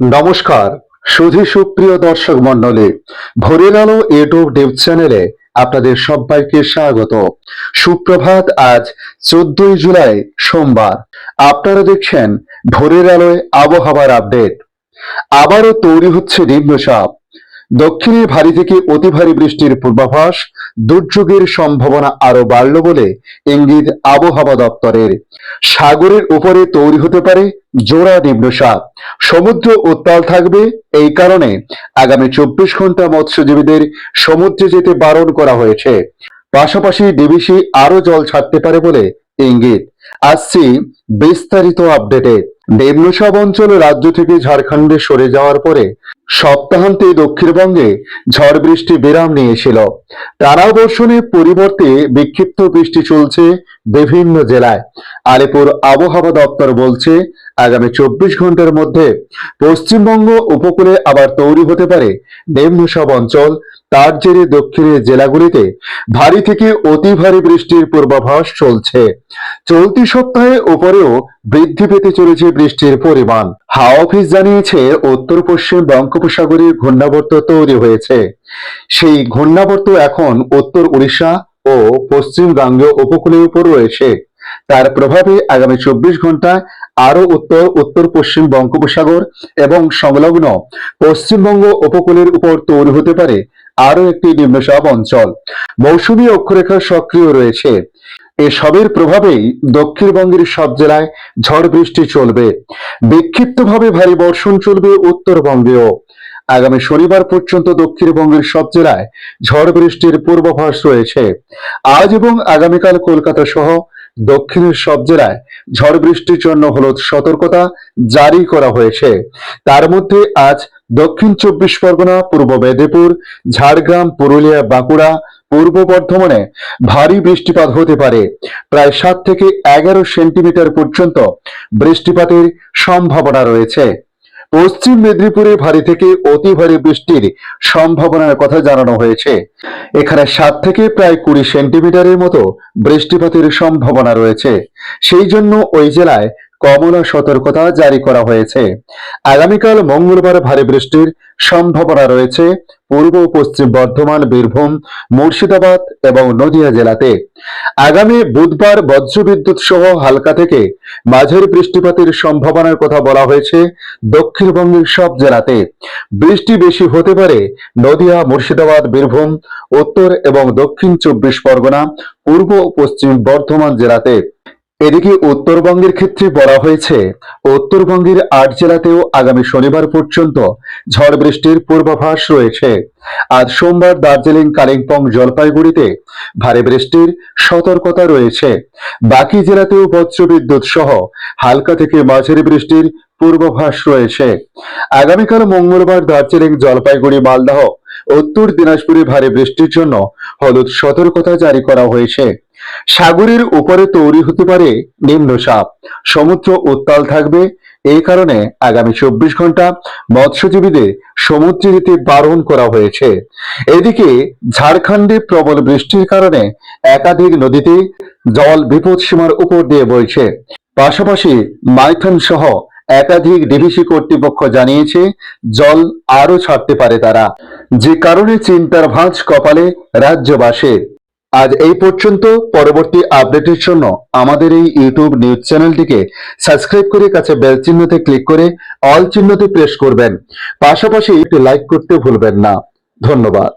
নমস্কার, সুধী সুপ্রিয় দর্শক মন্ডলী ভোরের আলো ইউটিউব নিউজ চ্যানেলে আপনাদের সবাইকে স্বাগত। সুপ্রভাত, আজ চোদ্দই জুলাই, সোমবার। আপনারা দেখছেন ভোরের আলোয় আবহাওয়ার আপডেট। আবারও তৈরি হচ্ছে নিম্নচাপ। দক্ষিণে ভারী থেকে অতি ভারী বৃষ্টির পূর্বাভাস দুর্যোগের সম্ভাবনা আরও বাড়ল বলে ইঙ্গিত আবহাওয়া দপ্তরের। সাগরের উপরে তৈরি হতে পারে জোড়া নিম্নচাপ সমুদ্র উত্তাল থাকবে এই কারণে আগামী চব্বিশ ঘণ্টা মৎস্যজীবীদের সমুদ্রে যেতে বারণ করা হয়েছে। পাশাপাশি ডিবিসি আরও জল ছাড়তে পারে বলে ইঙ্গিত। আসছি বিস্তারিত আপডেটে। নিম্নচাপ অঞ্চল রাজ্য থেকে ঝাড়খণ্ডে সরে যাওয়ার পরে সপ্তাহান্তে দক্ষিণবঙ্গে ঝড় বৃষ্টি বিরাম নিয়েছিল তারা বর্ষণের পরিবর্তে বিক্ষিপ্ত বৃষ্টি চলছে বিভিন্ন জেলায়। আলিপুর আবহাওয়া দপ্তর বলছে আগামী চব্বিশ ঘণ্টার মধ্যে পশ্চিমবঙ্গ উপকূলে আবার তৈরি হতে পারে নিম্নসব অঞ্চল। তার জেরে দক্ষিণের জেলাগুলিতে ভারী থেকে অতি ভারী বৃষ্টির পূর্বাভাস চলছে। চলতি সপ্তাহে উপরেও বৃদ্ধি পেতে চলেছে বৃষ্টির পরিমাণ। হাওয়া অফিস জানিয়েছে উত্তর পশ্চিম বঙ্গোপসাগরে ঘূর্ণাবর্ত তৈরি হয়েছে। সেই ঘূর্ণাবর্ত এখন উত্তর উড়িষ্যা ও পশ্চিম গাঙ্গেয় উপকূলের উপর রয়েছে। তার প্রভাবে আগামী চব্বিশ ঘন্টায় আরও উত্তর উত্তর, পশ্চিম বঙ্গোপসাগর এবং সংলগ্ন পশ্চিমবঙ্গ উপকূলের উপর তৈরি হতে পারে আরও একটি নিম্নচাপ অঞ্চল। মৌসুমী অক্ষরেখা সক্রিয় রয়েছে। এসবের প্রভাবেই দক্ষিণবঙ্গের সব জেলায় ঝড় বৃষ্টি চলবে। বিক্ষিপ্তভাবে ভারী বর্ষণ চলবে উত্তরবঙ্গেও। আগামী শনিবার পর্যন্ত দক্ষিণবঙ্গের সব জেলায় ঝড় বৃষ্টির পূর্বাভাস রয়েছে। আজ এবং আগামীকাল কলকাতা সহ দক্ষিণের সব জেলায় ঝড় বৃষ্টির জন্য হলুদ সতর্কতা জারি করা হয়েছে। তার মধ্যে আজ দক্ষিণ চব্বিশ পরগনা, পূর্ব মেদিনীপুর, ঝাড়গ্রাম, পুরুলিয়া, বাঁকুড়া, পূর্ব বর্ধমানে ভারী বৃষ্টিপাত হতে পারে। প্রায় সাত থেকে এগারো সেন্টিমিটার পর্যন্ত বৃষ্টিপাতের সম্ভাবনা রয়েছে। পশ্চিম মেদিনীপুরে ভারী থেকে অতি ভারী বৃষ্টির সম্ভাবনার কথা জানানো হয়েছে। এখানে সাত থেকে প্রায় কুড়ি সেন্টিমিটারের মতো বৃষ্টিপাতের সম্ভাবনা রয়েছে। সেই জন্য ওই জেলায় কমলা সতর্কতা জারি করা হয়েছে। আগামীকাল মঙ্গলবার ভারী বৃষ্টির সম্ভাবনা রয়েছে। পূর্ব পশ্চিম বর্ধমান, বীরভূম, মুর্শিদাবাদ এবং নদিয়া জেলাতে। আগামী বুধবার বজ্রবিদ্যুৎ সহ হালকা থেকে মাঝারি বৃষ্টিপাতের সম্ভাবনার কথা বলা হয়েছে দক্ষিণবঙ্গের সব জেলাতে। বৃষ্টি বেশি হতে পারে নদিয়া, মুর্শিদাবাদ, বীরভূম, উত্তর এবং দক্ষিণ চব্বিশ পরগনা, পূর্ব পশ্চিম বর্ধমান জেলাতে। এদিকে উত্তরবঙ্গের ক্ষেত্রে বলা হয়েছে, উত্তরবঙ্গের আট জেলাতেও আগামী শনিবার পর্যন্ত ঝড় বৃষ্টির পূর্বাভাস রয়েছে। আজ সোমবার দার্জিলিং, কালিম্পং, জলপাইগুড়িতে ভারী বৃষ্টির সতর্কতা রয়েছে। বাকি জেলাতেও বজ্রবিদ্যুৎ সহ হালকা থেকে মাঝারি বৃষ্টির পূর্বাভাস রয়েছে। আগামীকাল মঙ্গলবার দার্জিলিং, জলপাইগুড়ি, মালদহ উত্তর দিনাজপুরে ভারী বৃষ্টির জন্য হলুদ সতর্কতা জারি করা হয়েছে। সাগরের উপরে তৈরি হতে পারে নিম্নচাপ সমুদ্র উত্তাল থাকবে। এই কারণে আগামী চব্বিশ ঘণ্টা মৎস্যজীবীদের সমুদ্রে যেতে বারণ করা হয়েছে। এদিকে ঝাড়খণ্ডে প্রবল বৃষ্টির কারণে একাধিক নদীতে জল বিপদ সীমার উপর দিয়ে বইছে। পাশাপাশি মাইথন সহ একাধিক ডিভিসি কর্তৃপক্ষ জানিয়েছে, জল আরও ছাড়তে পারে তারা। যে কারণে চিন্তার ভাঁজ কপালে রাজ্যবাসীর। আজ এই পর্যন্ত, পরবর্তী আপডেটের জন্য আমাদের এই ইউটিউব নিউজ চ্যানেলটিকে সাবস্ক্রাইব করে কাছে বেল চিহ্নতে ক্লিক করে অল চিহ্নতে প্রেস করবেন। পাশাপাশি একটি লাইক করতে ভুলবেন না। ধন্যবাদ।